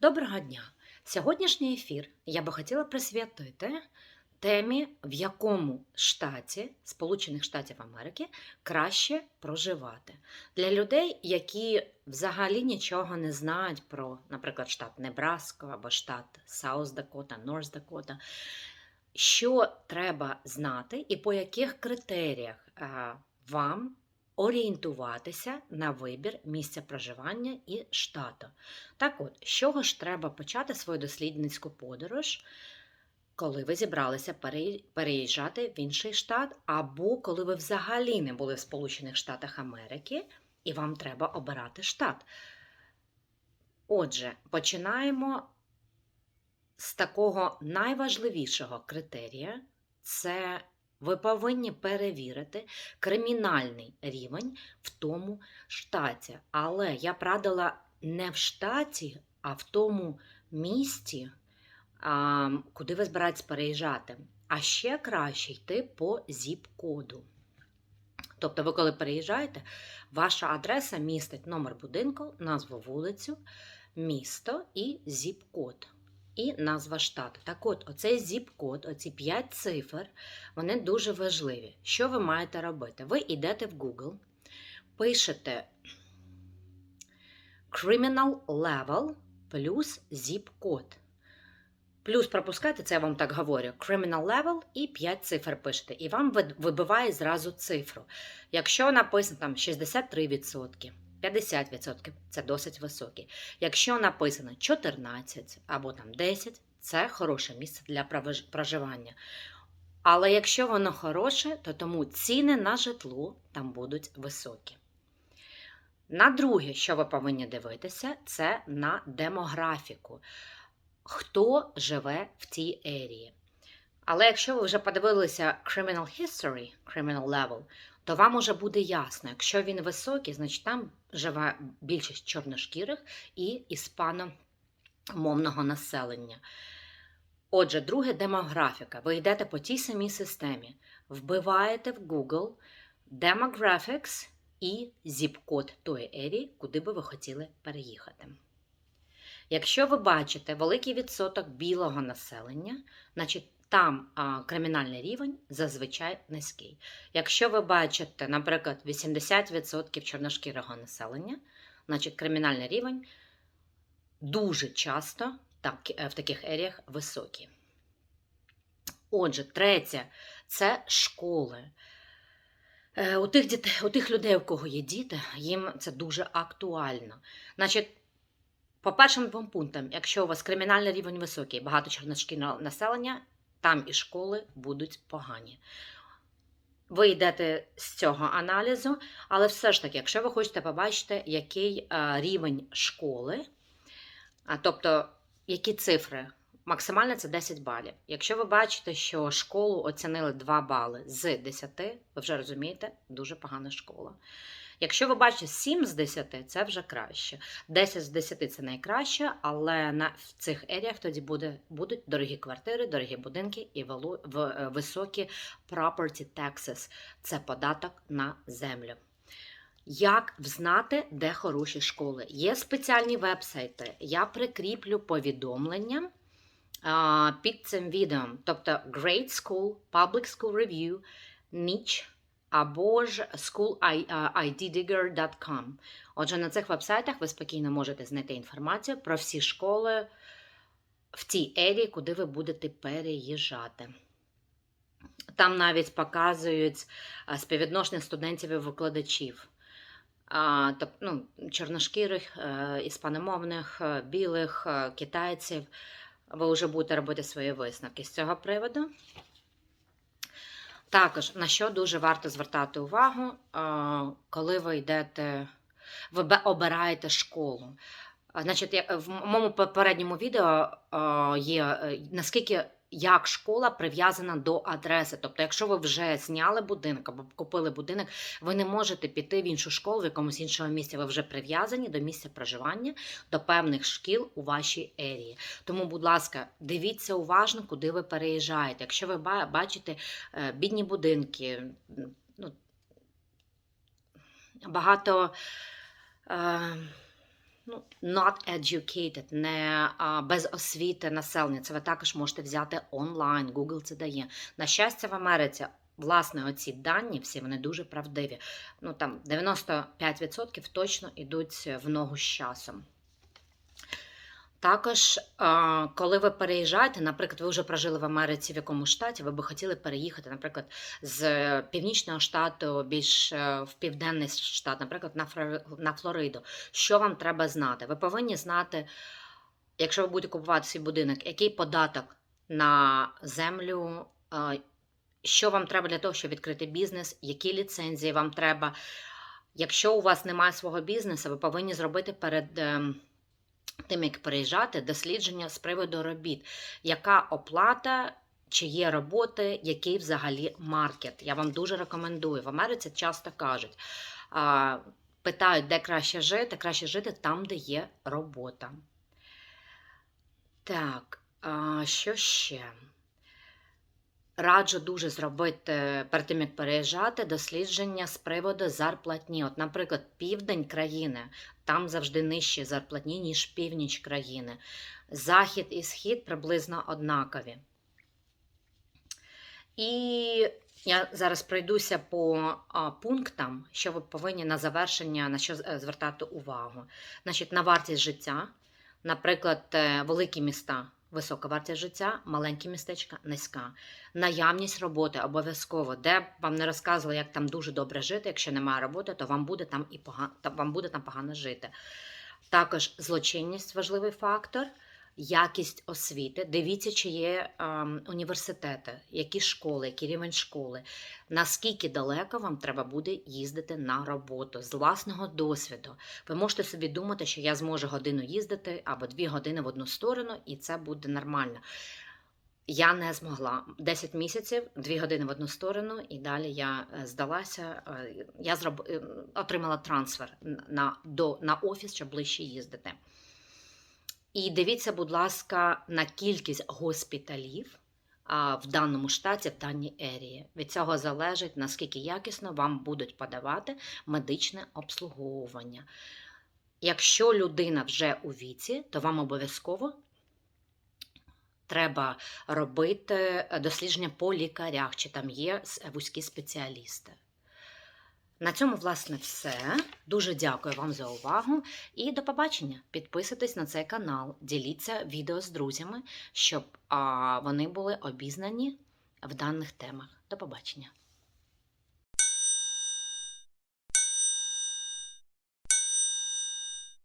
Доброго дня! Сьогоднішній ефір я би хотіла присвятити темі, в якому штаті Сполучених Штатів Америки краще проживати. Для людей, які взагалі нічого не знають про, наприклад, штат Небраска або штат Саус Дакота, Норс Дакота, що треба знати і по яких критеріях е, вам орієнтуватися на вибір місця проживання і штату. Так от, з чого ж треба почати свою дослідницьку подорож, коли ви зібралися переїжджати в інший штат, або коли ви взагалі не були в Сполучених Штатах Америки, і вам треба обирати штат. Отже, починаємо з такого найважливішого критерія це ви повинні перевірити кримінальний рівень в тому штаті. Але я б радила не в штаті, а в тому місті, куди ви збираєтесь переїжджати. А ще краще йти по зіп-коду. Тобто, ви коли переїжджаєте, ваша адреса містить номер будинку, назву вулицю, місто і зіп-код. І назва штату. Так от, оцей зіп-код, оці 5 цифр, вони дуже важливі. Що ви маєте робити? Ви йдете в Google, пишете criminal level плюс zip-код. Плюс пропускайте, це я вам так говорю, criminal level і 5 цифр пишете. І вам вибиває зразу цифру. Якщо написано там 63%, 50% це досить високі. Якщо написано 14 або там 10, це хороше місце для проживання. Але якщо воно хороше, то тому ціни на житло там будуть високі. На друге, що ви повинні дивитися, це на демографіку. Хто живе в тій ерії. Але якщо ви вже подивилися Criminal History, Criminal Level, то вам уже буде ясно, якщо він високий, значить там живе більшість чорношкірих і іспаномовного населення. Отже, друге демографіка. Ви йдете по тій самій системі, вбиваєте в Google Demographics і зіп-код тої ерії, куди би ви хотіли переїхати. Якщо ви бачите великий відсоток білого населення, значить там а, кримінальний рівень зазвичай низький. Якщо ви бачите, наприклад, 80% чорношкірого населення, значить кримінальний рівень дуже часто так, е, в таких еріях високий. Отже, третє це школи. Е, У тих, дітей, у тих людей, у кого є діти, їм це дуже актуально. Значить, по першим двом пунктам, якщо у вас кримінальний рівень високий, багато чорношкірного населення, там і школи будуть погані. Ви йдете з цього аналізу, але все ж таки, якщо ви хочете побачити, який е, рівень школи, тобто які цифри, максимально це 10 балів. Якщо ви бачите, що школу оцінили 2 бали з 10, ви вже розумієте, дуже погана школа. Якщо ви бачите 7 з 10, це вже краще. 10 з 10 це найкраще, але на в цих еріях тоді буде, будуть дорогі квартири, дорогі будинки і велу- в, е, високі property taxes. Це податок на землю. Як взнати, де хороші школи? Є спеціальні вебсайти. Я прикріплю повідомлення під цим відео. Тобто Great School, Public School Review, Niche або ж schooliddigger.com. Отже, на цих вебсайтах ви спокійно можете знайти інформацію про всі школи в тій ерії, куди ви будете переїжджати. Там навіть показують співвідношення студентів і викладачів. Тоб- ну, чорношкірих, е, іспаномовних, е, білих, е, китайців. Ви вже будете робити свої висновки з цього приводу. Також на що дуже варто звертати увагу, е, коли ви йдете, ви обираєте школу. Значить, я- в моєму попередньому відео е, є е, наскільки як школа прив'язана до адреси. Тобто, якщо ви вже зняли будинок або купили будинок, ви не можете піти в іншу школу в якомусь іншому місці. Ви вже прив'язані до місця проживання, до певних шкіл у вашій ерії. Тому, будь ласка, дивіться уважно, куди ви переїжджаєте. Якщо ви бачите е, бідні будинки, ну, багато. Е, ну, not educated, не а, без освіти населення. Це ви також можете взяти онлайн. Google це дає. На щастя, в Америці. Власне, оці дані всі вони дуже правдиві. Ну там 95% точно йдуть в ногу з часом. Також, коли ви переїжджаєте, наприклад, ви вже прожили в Америці в якому штаті, ви би хотіли переїхати, наприклад, з північного штату більш е, в південний штат, наприклад, на, Флори- Флориду. Що вам треба знати? Ви повинні знати, якщо ви будете купувати свій будинок, який податок на землю, що вам треба для того, щоб відкрити бізнес, які ліцензії вам треба. Якщо у вас немає свого бізнесу, ви повинні зробити перед. Тим, як переїжджати, дослідження з приводу робіт. Яка оплата, чи є роботи, який взагалі маркет? Я вам дуже рекомендую. В Америці часто кажуть, питають, де краще жити, краще жити там, де є робота. Так, що ще? Раджу дуже зробити перед тим, як переїжджати, дослідження з приводу зарплатні. От, наприклад, південь країни, там завжди нижчі зарплатні, ніж північ країни. Захід і схід приблизно однакові. І я зараз пройдуся по а, пунктам, що ви повинні на завершення на що е, звертати увагу. Значить, на вартість життя, наприклад, е, великі міста. Висока вартість життя, маленькі містечка низька. Наявність роботи обов'язково, де б вам не розказували, як там дуже добре жити. Якщо немає роботи, то вам буде там і погано, вам буде там погано жити. Також злочинність важливий фактор, якість освіти. Дивіться, чи є ем, університети, які школи, який рівень школи, наскільки далеко вам треба буде їздити на роботу з власного досвіду. Ви можете собі думати, що я зможу годину їздити або дві години в одну сторону, і це буде нормально. Я не змогла 10 місяців, 2 години в одну сторону, і далі я е, здалася. е, Я зроб... е, отримала трансфер на, до, на офіс, щоб ближче їздити. І дивіться, будь ласка, на кількість госпіталів в даному штаті, в даній ерії. Від цього залежить, наскільки якісно вам будуть подавати медичне обслуговування. Якщо людина вже у віці, то вам обов'язково треба робити дослідження по лікарях, чи там є вузькі спеціалісти. На цьому, власне, все. Дуже дякую вам за увагу і до побачення. Підписуйтесь на цей канал, діліться відео з друзями, щоб а, вони були обізнані в даних темах. До побачення.